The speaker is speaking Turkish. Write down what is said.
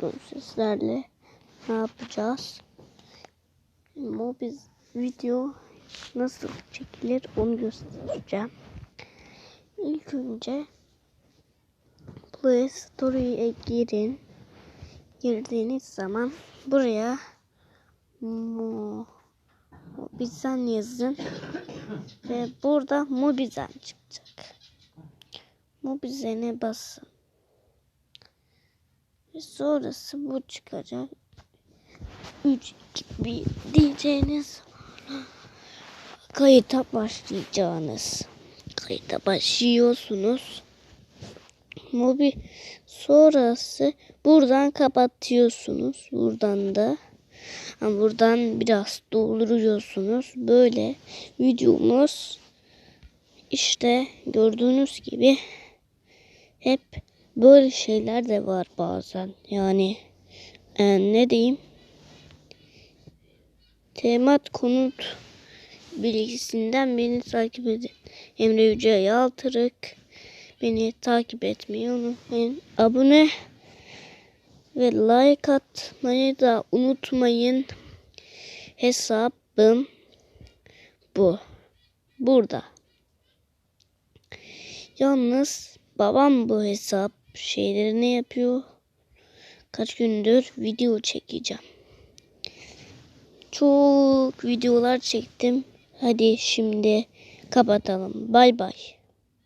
bugün sizlerle ne yapacağız? Mobil video nasıl çekilir onu göstereceğim. İlk önce Play Store'ya girin. Girdiğiniz zaman buraya Mo Mobizan yazın ve burada Mobizan çıkacak. Mobizan'e basın. Ve sonrası bu çıkacak. 3, 2, 1 diyeceğiniz kayıta başlayacağınız. Kayıta başlıyorsunuz. Mobi sonrası buradan kapatıyorsunuz. Buradan da ama buradan biraz dolduruyorsunuz. Böyle videomuz işte gördüğünüz gibi hep böyle şeyler de var bazen. Yani e, ne diyeyim? Temat konut bilgisinden beni takip edin. Emre Yüce Yaltırık. Beni takip etmeyi unutmayın. Abone ve like atmayı da unutmayın. Hesabım bu. Burada. Yalnız babam bu hesap şeylerini yapıyor. Kaç gündür video çekeceğim. Çok videolar çektim. Hadi şimdi kapatalım. Bay bay.